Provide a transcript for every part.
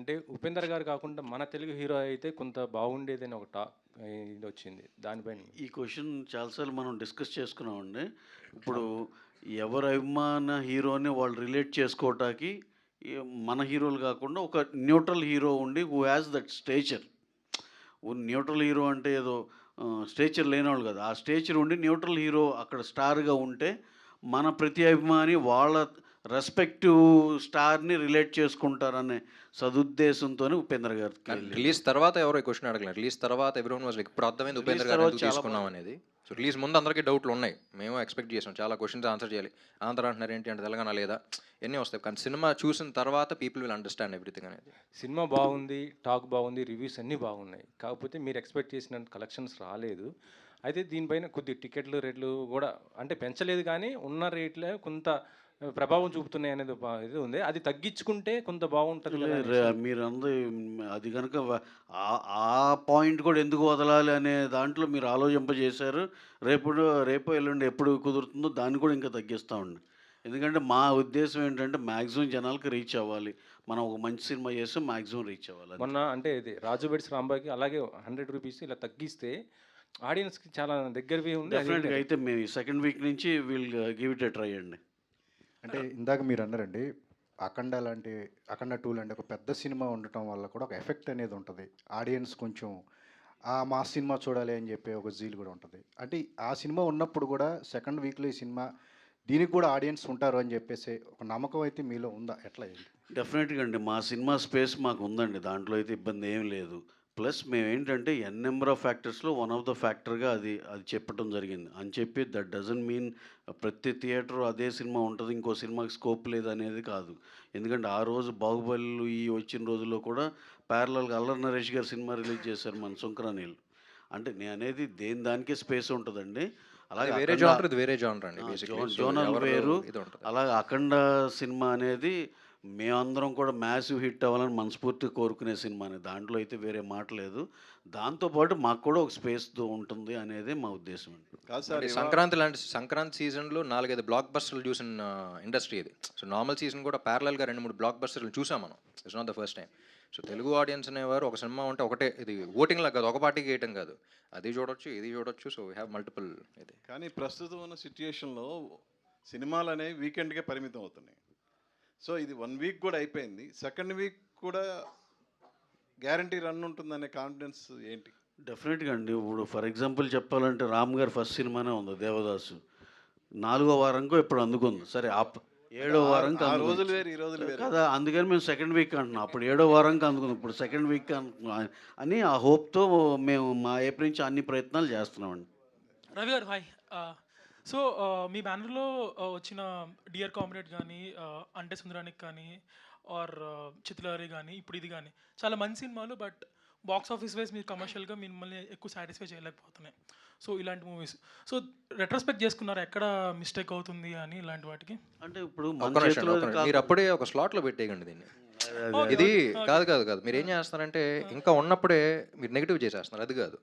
అంటే ఉపేందర్ గారు కాకుండా మన తెలుగు హీరో అయితే కొంత బాగుండేదని ఒక టాక్ ఇది వచ్చింది. దానిపైన ఈ క్వశ్చన్ చాలాసార్లు మనం డిస్కస్ చేసుకున్నామండి. ఇప్పుడు ఎవరి అభిమాన హీరోని వాళ్ళు రిలేట్ చేసుకోవటానికి మన హీరోలు కాకుండా ఒక న్యూట్రల్ హీరో ఉండి who has that stature neutral hero అంటే ఏదో స్టేచర్ లేనివాళ్ళు కదా. ఆ స్టేచర్ ఉండి న్యూట్రల్ హీరో అక్కడ స్టార్గా ఉంటే మన ప్రతి అభిమాని వాళ్ళ రెస్పెక్టివ్ స్టార్ని రిలేట్ చేసుకుంటారనే సదుద్దేశంతోనే ఉపేంద్ర గారికి వెళ్ళింది. రిలీజ్ తర్వాత ఎవరో క్వశ్చన్ అడగలేదు. రిలీజ్ తర్వాత ఎవరోన్ వాజ్ ఇప్పుడు అర్థమైంది ఉపేంద్ర గారు తీసుకున్నాం అనేది. సో రిలీజ్ ముందు అందరికీ డౌట్లు ఉన్నాయి. మేము ఎక్స్పెక్ట్ చేసాం చాలా క్వశ్చన్స్ ఆన్సర్ చేయాలి. ఆంధ్ర అంటున్నారు ఏంటి అంటే తెలంగాణ లేదా? ఎన్ని వస్తాయి. కానీ సినిమా చూసిన తర్వాత పీపుల్ విల్ అండర్స్టాండ్ ఎవ్రీథింగ్ అనేది. సినిమా బాగుంది టాక్ బాగుంది రివ్యూస్ అన్నీ బాగున్నాయి. కాకపోతే మీరు ఎక్స్పెక్ట్ చేసిన కలెక్షన్స్ రాలేదు. అయితే దీనిపైన కొద్ది టికెట్లు రేట్లు కూడా అంటే పెంచలేదు కానీ ఉన్న రేట్లే కొంత ప్రభావం చూపుతున్నాయి అనేది ఇది ఉంది. అది తగ్గించుకుంటే కొంత బాగుంటుంది మీరు అందరూ అది కనుక ఆ- పాయింట్ కూడా ఎందుకు వదలాలి అనే దాంట్లో మీరు ఆలోచింపజేశారు. రేపు రేపు ఎల్లుండి ఎప్పుడు కుదురుతుందో దాన్ని కూడా ఇంకా తగ్గిస్తామండి ఎందుకంటే మా ఉద్దేశం ఏంటంటే మ్యాక్సిమం జనాలకి రీచ్ అవ్వాలి. మనం ఒక మంచి సినిమా చేస్తే మ్యాక్సిమం రీచ్ అవ్వాలి. మొన్న అంటే ఇది రాజు బెడ్స్ రాంబాకి అలాగే హండ్రెడ్ రూపీస్ ఇలా తగ్గిస్తే ఆడియన్స్కి చాలా దగ్గరవి ఉంది. అయితే మేము సెకండ్ వీక్ నుంచి we'll give it a try అండి. అంటే ఇందాక మీరు అన్నారండి అఖండ లాంటి అఖండ టూ లాంటి ఒక పెద్ద సినిమా ఉండటం వల్ల కూడా ఒక ఎఫెక్ట్ అనేది ఉంటుంది. ఆడియన్స్ కొంచెం ఆ మా సినిమా చూడాలి అని చెప్పే ఒక జీల్ కూడా ఉంటుంది. అంటే ఆ సినిమా ఉన్నప్పుడు కూడా సెకండ్ వీక్లో ఈ సినిమా దీనికి కూడా ఆడియన్స్ ఉంటారు అని చెప్పేసి ఒక నమ్మకం అయితే మీలో ఉందా? ఎట్లా డెఫినెట్గా అండి. మా సినిమా స్పేస్ మాకు ఉందండి. దాంట్లో అయితే ఇబ్బంది ఏం లేదు. ప్లస్ మేము ఏంటంటే ఎన్ నెంబర్ ఆఫ్ ఫ్యాక్టర్స్లో వన్ ఆఫ్ ద ఫ్యాక్టర్గా అది అది చెప్పడం జరిగింది. అని చెప్పి దట్ డజన్ మీన్ ప్రతి థియేటర్ అదే సినిమా ఉంటుంది ఇంకో సినిమాకి స్కోప్ లేదు అనేది కాదు. ఎందుకంటే ఆ రోజు బాహుబలి ఈ వచ్చిన రోజుల్లో కూడా ప్యారలల్గా అల్లరి నరేష్ గారు సినిమా రిలీజ్ చేశారు మన సుంకరానీళ్ళు అంటే నేను అనేది దేని దానికే స్పేస్ ఉంటుందండి. అలాగే వేరే జానర్ వేరే జానర్ అండి ఆ, basically. జోన్- So జోనల్ ఎవరు వేరు అలాగే అఖండ సినిమా అనేది మేమందరం కూడా మ్యాసివ్ హిట్ అవ్వాలని మనస్ఫూర్తిగా కోరుకునే సినిమానే దాంట్లో అయితే వేరే మాట లేదు. దాంతోపాటు మాకు కూడా ఒక స్పేస్ ఉంటుంది అనేది మా ఉద్దేశం అండి. కాదు సార్ అంటే సంక్రాంతి లాంటి సంక్రాంతి సీజన్లో నాలుగైదు బ్లాక్ బస్టర్లు చూసిన ఇండస్ట్రీ ఇది. సో నార్మల్ సీజన్ కూడా ప్యారలల్గా రెండు మూడు బ్లాక్ బస్టర్లు చూసాం మనం. It's not the first time so Telugu audience అనేవారు ఒక సినిమా ఉంటే ఒకటే ఇది ఓటింగ్ లాగా కాదు ఒక పార్టీకి వేయటం కాదు. అది చూడొచ్చు ఇది చూడొచ్చు. సో వీ హ్యావ్ మల్టిపుల్ ఇది. కానీ ప్రస్తుతం ఉన్న సిచ్యుయేషన్లో సినిమాలు అనేవి వీకెండ్కే పరిమితం అవుతున్నాయి. సో ఇది వన్ వీక్ కూడా అయిపోయింది. సెకండ్ వీక్ కూడా గ్యారంటీ రన్ ఉంటుందనే కాన్ఫిడెన్స్ ఏంటి? డెఫినెట్గా అండి. ఇప్పుడు ఫర్ ఎగ్జాంపుల్ చెప్పాలంటే రామ్ గారి ఫస్ట్ సినిమానే ఉంది దేవదాసు. నాలుగో వారంకో ఇప్పుడు అందుకుంది. సరే ఏడో వారంకి. రోజులు వేరు ఈ రోజులు వేరు. కదా అందుకని మేము సెకండ్ వీక్ అంటున్నాం. అప్పుడు ఏడో వారంకి అందుకుంది. ఇప్పుడు సెకండ్ వీక్ అని ఆ హోప్తో మేము మా ఏప్రిల్ నుంచి అన్ని ప్రయత్నాలు చేస్తున్నామండి. రవి గారు హాయ్ సో మీ బ్యానర్లో వచ్చిన డియర్ కామ్రేడ్ కానీ అంటే సుందరానికి కానీ ఆర్ చిత్రలహరి కానీ ఇప్పుడు ఇది కానీ చాలా మంచి సినిమాలు బట్ బాక్స్ ఆఫీస్ వైజ్ మీరు కమర్షియల్గా మిమ్మల్ని ఎక్కువ సాటిస్ఫై చేయలేకపోతున్నాయి. సో ఇలాంటి మూవీస్. సో రెట్రోస్పెక్ట్ చేసుకున్నారు? ఎక్కడ మిస్టేక్ అవుతుంది అని ఇలాంటి వాటికి? అంటే ఇప్పుడు. మీరు అప్పుడే ఒక స్లాట్లో పెట్టేయండి దీన్ని. ఇది కాదు కాదు కాదు. మీరు ఏం చేస్తున్నారంటే ఇంకా ఉన్నప్పుడే మీరు నెగిటివ్ చేసేస్తున్నారు అది కాదు.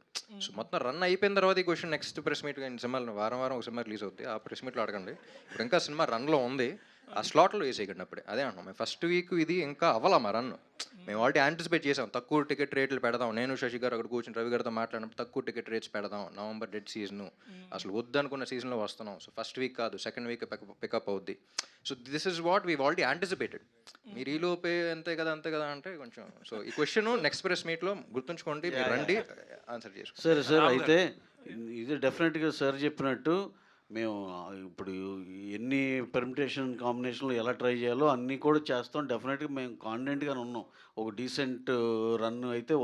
సో మొత్తం రన్ అయిపోయిన తర్వాత ఈ క్వశ్చన్ నెక్స్ట్ ప్రెస్ మీట్ సినిమాలు వారం వారం ఒక సినిమా రిలీజ్ అవుతుంది ఆ ప్రెస్ మీట్లో అడగండి. ఇప్పుడు ఇంకా సినిమా రన్లో ఉంది. ఆ స్లాట్లో వేసేయకండి అప్పుడే. అదే అంటున్నాం మేము ఫస్ట్ వీక్ ఇది ఇంకా అవ్వాలా మా రన్ మేము ఆల్రెడీ యాంటిసిపేట్ చేసాం తక్కువ టికెట్ రేట్లు పెడదాం. నేను శశి గారు అక్కడ కూర్చుని రవి గారితో మాట్లాడినప్పుడు తక్కువ టికెట్ రేట్స్ పెడదాం. నవంబర్ డెడ్ సీజన్ అసలు వద్దనుకున్న సీజన్లో వస్తున్నాం. సో ఫస్ట్ వీక్ కాదు సెకండ్ వీక్ పికప్ అవుద్ది. So this is what we already anticipated మీరు ఈ లోపే అంతే కదా అంతే కదా అంటే కొంచెం సో ఈ క్వశ్చన్ నెక్స్ట్ ప్రెస్ మీట్లో గుర్తుంచుకోండి మీరు రండి ఆన్సర్ చేసుకోండి. సరే సార్ అయితే ఇది డెఫినెట్గా సార్ చెప్పినట్టు మేము ఇప్పుడు ఎన్ని పెర్మిటేషన్ కాంబినేషన్లు ఎలా ట్రై చేయాలో అన్నీ కూడా చేస్తాం. డెఫినెట్గా మేము కాన్ఫిడెంట్గానే ఉన్నాం. ఒక డీసెంట్ రన్ అయితే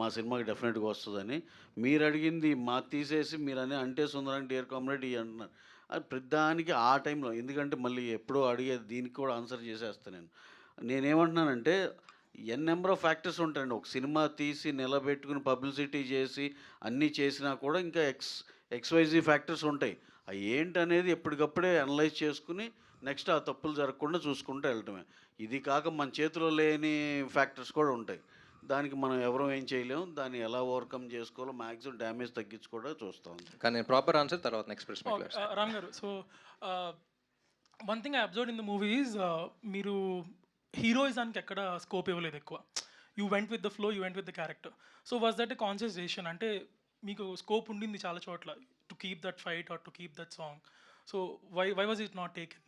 మా సినిమాకి డెఫినెట్గా వస్తుందని. మీరు అడిగింది మా తీసేసి మీరు అని అంటే సుందరానికి డియర్ కామ్రేడ్ ఇవి అంటున్నారు అది ప్రతిదానికి ఆ టైంలో ఎందుకంటే మళ్ళీ ఎప్పుడో అడిగేది దీనికి కూడా ఆన్సర్ చేసేస్తాను నేను. నేనేమంటున్నానంటే ఎన్ నెంబర్ ఆఫ్ ఫ్యాక్టర్స్ ఉంటాయండి. ఒక సినిమా తీసి నిలబెట్టుకుని పబ్లిసిటీ చేసి అన్నీ చేసినా కూడా ఇంకా ఎక్స్ ఎక్స్వైజీ ఫ్యాక్టర్స్ ఉంటాయి. అవి ఏంటనేది ఎప్పటికప్పుడే అనలైజ్ చేసుకుని నెక్స్ట్ ఆ తప్పులు జరగకుండా చూసుకుంటూ వెళ్ళటమే. ఇది కాక మన చేతిలో లేని ఫ్యాక్టర్స్ కూడా ఉంటాయి. దానికి మనం ఎవరం ఏం చేయలేము. దాన్ని ఎలా ఓవర్కమ్ చేసుకోవాలో మ్యాక్సిమం డ్యామేజ్ తగ్గించుకోవడం చూస్తాం. కానీ ప్రాపర్ ఆన్సర్ తర్వాత next Uh, Ram garu so one thing I observe in the movies మీరు హీరోయిజానికి ఎక్కడ స్కోప్ ఇవ్వలేదు ఎక్కువ. You went with the flow you went with the character. So was that a conscious decision? అంటే మీకు scope ఉండింది చాలా చోట్ల. To keep that fight or to keep that song so why why was it not taken?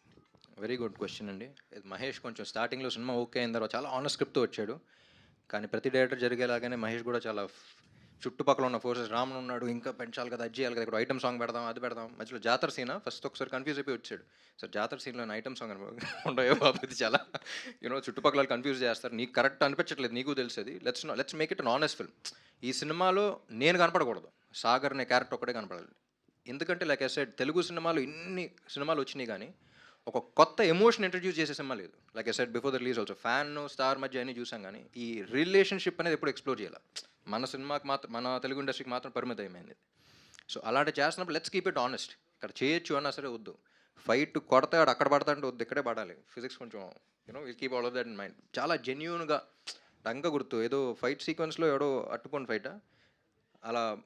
Very good question అండి. ఇది మహేష్ కొంచెం స్టార్టింగ్లో cinema okay అయిన తర్వాత చాలా ఆనర్ స్క్రిప్ట్తో వచ్చాడు. కానీ ప్రతి డైరెక్టర్ జరిగేలాగానే మహేష్ కూడా చాలా చుట్టుపక్కల ఉన్న ఫోర్సెస్ రామన్ ఉన్నాడు ఇంకా పెంచాలి కదా అది చేయాలి కదా ఇక్కడ ఐటమ్ సాంగ్ పెడదాం అది పెడదాం మధ్యలో జాతర సీన్ ఫస్ట్ ఒకసారి కన్ఫ్యూజ్ అయిపోయి వచ్చాడు. సార్ జాతర సీన్లో ఐటమ్ సాంగ్ ఉండయో బాబు ఇది చాలా యూనో చుట్టుపక్కల కన్ఫ్యూజ్ చేస్తారు. నీకు కరెక్ట్ అనిపించట్లేదు నీకు తెలిసేది. Let's let's make it an honest film ఈ సినిమాలో నేను కనపడకూడదు. సాగర్ అనే క్యారెక్టర్ ఒకటే కనపడాలి. ఎందుకంటే లైక్ ఎస్ సైడ్ తెలుగు సినిమాలు ఇన్ని సినిమాలు వచ్చినాయి కానీ ఒక కొత్త ఎమోషన్ ఇంట్రడ్యూస్ చేసే సినిమా లేదు. Like as before the release also fan star మధ్య అన్ని చూసాం కానీ ఈ రిలేషన్షిప్ అనేది ఎప్పుడు ఎక్స్ప్లోర్ చేయాలి. మన సినిమాకి మాత్రం మన తెలుగు ఇండస్ట్రీకి మాత్రం పరిమితం అయిపోయింది. సో అలాంటి చేస్తున్నప్పుడు లెట్స్ కీప్ ఇట్ ఆనెస్ట్ ఇక్కడ చేయొచ్చు అన్నా సరే వద్దు. ఫైట్ కొడతాడు అక్కడ పడతాడు వద్దు ఇక్కడే పడాలి. ఫిజిక్స్ కొంచెం you know will keep all of that in mind చాలా జెన్యున్గా రంగ గుర్తు ఏదో ఫైట్ సీక్వెన్స్లో ఎవడో అట్టుకొని ఫైటా అలా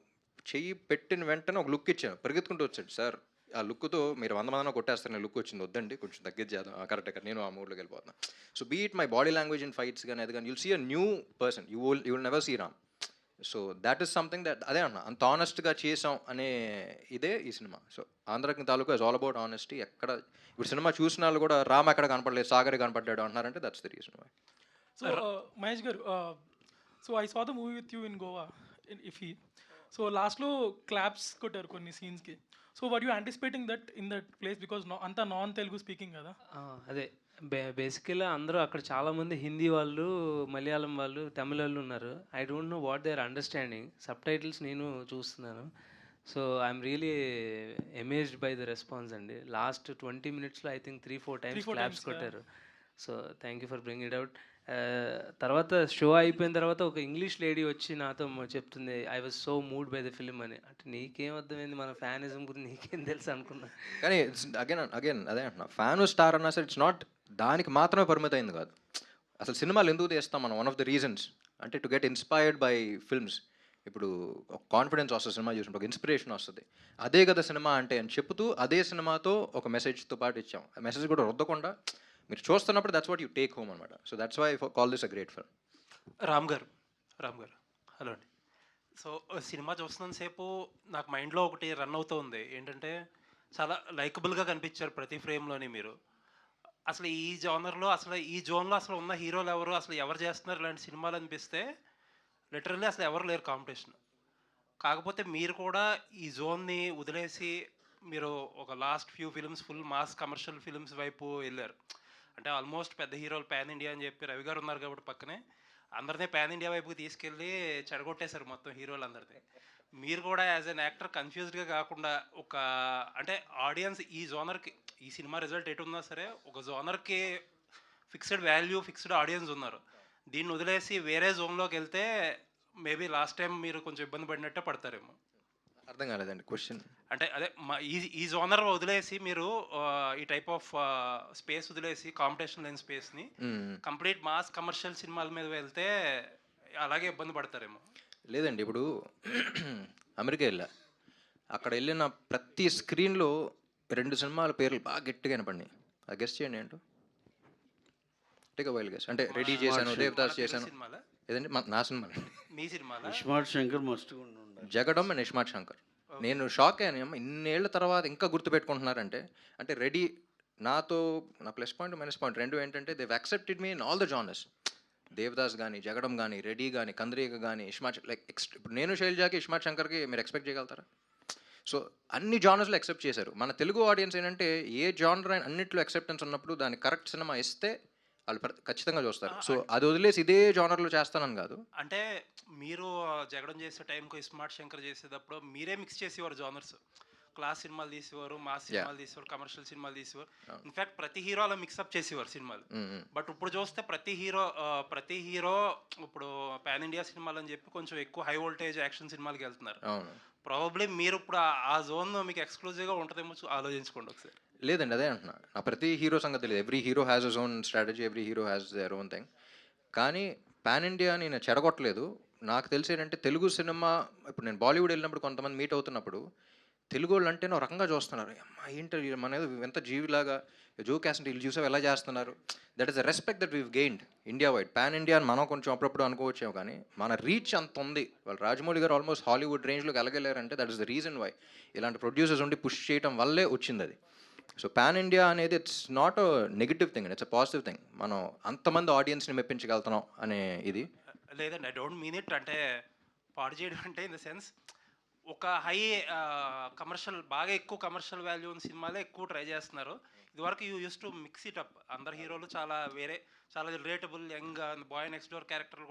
చెయ్యి పెట్టిన వెంటనే ఒక లుక్ ఇచ్చాను. పరిగెత్తుకుంటూ వచ్చాడు. సార్ ఆ లుక్తో మీరు వంద మందిన కొట్టేస్తారు నేను లుక్ వచ్చింది. వద్దండి కొంచెం తగ్గించేద్దాం కరెక్ట్ కరెక్ట్. నేను ఆ మూడ్లోకి వెళ్ళిపోతున్నా. So beat my body language in fights కానీ అది కానీ you'll see a new person you will you will never see Ram so that is something that అదే అన్న అంత ఆనెస్ట్గా చేసాం అనే ఇదే ఈ సినిమా. సో ఆంధ్రకి తాలూకా ఇస్ ఆల్ అబౌట్ ఆనెస్టీ ఎక్కడ ఇప్పుడు సినిమా చూసిన వాళ్ళు కూడా రామ్ ఎక్కడ కనపడలేదు సాగర్ కనపడ్డాడు అంటున్నారంటే that's the reason why so Mahesh garu so I saw the movie with you in Goa IFFI so లాస్ట్లో క్లాప్స్ కొట్టారు కొన్ని సీన్స్కి so were you anticipating that in that place because అంతా నాన్ తెలుగు స్పీకింగ్ కదా అదే. బే బేసికల్గా అందరూ అక్కడ చాలామంది హిందీ వాళ్ళు మలయాళం వాళ్ళు తమిళ వాళ్ళు ఉన్నారు. I don't know what they are understanding subtitles నేను చూస్తున్నాను. So I'm really amazed by the response అండి. లాస్ట్ ట్వంటీ మినిట్స్లో I think three four times claps. కొట్టారు. So thank you for bring it out తర్వాత షో అయిపోయిన తర్వాత ఒక English lady వచ్చి నాతో చెప్తుంది I was so moved by the film అని. అంటే నీకేం అర్థమైంది? మన ఫ్యానిజం గురించి నీకేం తెలుసు అనుకున్నా. కానీ అగైన్ అగైన్ అదే అంటున్నా. ఫ్యాన్ స్టార్ అన్నా సరే ఇట్స్ నాట్ దానికి మాత్రమే పరిమితమైంది కాదు. అసలు సినిమాలు ఎందుకు తీస్తాం మనం? వన్ ఆఫ్ ద రీజన్స్ అంటే to get inspired by films ఇప్పుడు ఒక కాన్ఫిడెన్స్ వస్తుంది సినిమా చూసినప్పుడు ఒక ఇన్స్పిరేషన్ వస్తుంది. అదే కదా సినిమా అంటే అని చెప్తూ అదే సినిమాతో ఒక మెసేజ్తో పాటు ఇచ్చాం. ఆ మెసేజ్ కూడా రుద్దకుండా మీరు చూస్తున్నప్పుడు that's what you take home అనమాట so that's why call this a great film Ram garu Ram garu hello అండి. సో సినిమా చూస్తున్నంతసేపు నాకు మైండ్లో ఒకటి రన్ అవుతూ ఉంది ఏంటంటే చాలా లైకబుల్గా కనిపించారు ప్రతి ఫ్రేమ్లోని మీరు. అసలు ఈ జోనర్లో అసలు ఈ జోన్లో అసలు ఉన్న హీరోలు ఎవరు అసలు ఎవరు చేస్తున్నారు ఇలాంటి సినిమాలు అనిపిస్తే లిటరల్లీ అసలు ఎవరు లేరు కాంపిటీషన్ కాకపోతే మీరు కూడా ఈ జోన్ని వదిలేసి మీరు ఒక last few films full mass commercial films వైపు వెళ్ళారు. అంటే ఆల్మోస్ట్ పెద్ద హీరోలు ప్యాన్ ఇండియా అని చెప్పి రవి గారు ఉన్నారు కాబట్టి పక్కనే. అందరినీ పాన్ ఇండియా వైపుకి తీసుకెళ్ళి చెడగొట్టేశారు మొత్తం హీరోలు అందరినీ మీరు కూడా యాజ్ అన్ యాక్టర్ కన్ఫ్యూజ్డ్గా కాకుండా ఒక అంటే ఆడియన్స్ ఈ జోనర్కి ఈ సినిమా రిజల్ట్ ఎటు ఉన్నా సరే ఒక జోనర్కి ఫిక్స్డ్ వాల్యూ ఫిక్స్డ్ ఆడియన్స్ ఉన్నారు. దీన్ని వదిలేసి వేరే జోన్లోకి వెళ్తే మేబీ లాస్ట్ టైం మీరు కొంచెం ఇబ్బంది పడినట్టే పడతారేమో. అర్థం కాలేదండి క్వశ్చన్ అంటే అదే మా- ఈ ఈ జోనర్ వదిలేసి మీరు ఆ, ఈ టైప్ ఆఫ్ స్పేస్ వదిలేసి కాంపిటీషన్ లేని స్పేస్ని కంప్లీట్ మాస్ కమర్షియల్ సినిమాల మీద వెళ్తే అలాగే ఇబ్బంది పడతారేమో. లేదండి ఇప్పుడు అమెరికా వెళ్ళా. అక్కడ వెళ్ళిన ప్రతి స్క్రీన్లో రెండు సినిమాల పేర్లు బాగా గట్టిగా వినపడినాయి. అది గెస్ట్ చేయండి ఏంటో. టేక్ వైల్ గెస్ అంటే రెడీ చేశాను దేవదాస్ చేశాను. ఏదండి? మా- నా సినిమా మీ శంకర్ ఉండాలి జగడం అండ్ శంకర్. నేను షాక్ అయ్యాను. ఇన్నేళ్ళ తర్వాత ఇంకా గుర్తుపెట్టుకుంటున్నారంటే అంటే రెడీ నాతో నా ప్లస్ పాయింట్ మైనస్ పాయింట్ రెండు ఏంటంటే they've accepted me in all the genres Devdas కానీ జగడం కానీ రెడీ కానీ కంద్రీక కానీ ఇష్మార్ట్ లైక్ ఇప్పుడు నేను శైలజాకి ఇష్మార్ట్ శంకర్కి మీరు ఎక్స్పెక్ట్ చేయగలుగుతారా? సో అన్ని జానర్స్లో ఎక్సెప్ట్ చేశారు. మన తెలుగు ఆడియన్స్ ఏంటంటే ఏ జానర్ అయిన అన్నిట్లో ఎక్సెప్టెన్స్ ఉన్నప్పుడు దాని కరెక్ట్ సినిమా ఇస్తే వాళ్ళు ఖచ్చితంగా చూస్తారు. సో అది వదిలేసి ఇదే జానర్లో చేస్తానని కాదు. అంటే మీరు జగడం చేసే టైంకి స్మార్ట్ శంకర్ చేసేటప్పుడు మీరే మిక్స్ చేసేవారు జానర్స్. క్లాస్ సినిమాలు తీసేవారు మాస్ సినిమాలు తీసేవారు కమర్షియల్ సినిమాలు తీసేవారు. ఇన్ఫాక్ట్ ప్రతి హీరో అలా మిక్సప్ చేసేవారు సినిమాలు. మ్మ్, మ్మ్. బట్ ఇప్పుడు చూస్తే ప్రతి హీరో ప్రతి హీరో ఇప్పుడు పాన్ ఇండియా సినిమాలు అని చెప్పి కొంచెం ఎక్కువ హై వోల్టేజ్ యాక్షన్ సినిమాలకి వెళ్తున్నారు. ప్రాబబ్లీ మీరు ఇప్పుడు ఆ- జోన్ మీకు ఎక్స్క్లూజివ్గా ఉంటుందేమో ఆలోచించుకోండి ఒకసారి. లేదండి అదే అంటున్నా. నా ప్రతి హీరో సంగతి తెలియదు. Every hero has his own strategy every hero has their own thing. కానీ పాన్ ఇండియా నేను చెడగొట్టలేదు. నాకు తెలిసి ఏంటంటే తెలుగు సినిమా ఇప్పుడు నేను బాలీవుడ్ వెళ్ళినప్పుడు కొంతమంది మీట్ అవుతున్నప్పుడు తెలుగు వాళ్ళు అంటేనే ఒక రకంగా చూస్తున్నారు. అమ్మా ఏంటి మన ఏదో ఎంత జీవిలాగా జూ క్యాస్ట్ వీళ్ళు చూసావు ఎలా చేస్తున్నారు? That is the respect that we've gained India wide pan India అని మనం కొంచెం అప్పుడప్పుడు అనుకోవచ్చేమో కానీ మన రీచ్ అంత ఉంది. వాళ్ళు రాజమౌళి గారు ఆల్మోస్ట్ హాలీవుడ్ రేంజ్లోకి వెళ్ళగలేరంటే that is the reason why ఇలాంటి ప్రొడ్యూసర్స్ ఉండి పుష్ చేయడం వల్లే వచ్చింది అది. సో పాన్ ఇండియా అనేది it's not a negative thing it's a positive thing మనం అంతమంది ఆడియన్స్ని మెప్పించగలుగుతున్నాం అనే ఇది. లేదండి ఐ డోంట్ మీన్ ఇట్ అంటే పాడు చేయడం అంటే ఇన్ ద సెన్స్ ఒక హై కమర్షియల్ బాగా ఎక్కువ కమర్షియల్ వాల్యూ ఉన్న సినిమాలే ఎక్కువ ట్రై చేస్తున్నారు. ఇదివరకు you use to mix it up అందరు హీరోలు చాలా వేరే చాలా relatable young boy next door క్యారెక్టర్లు కూడా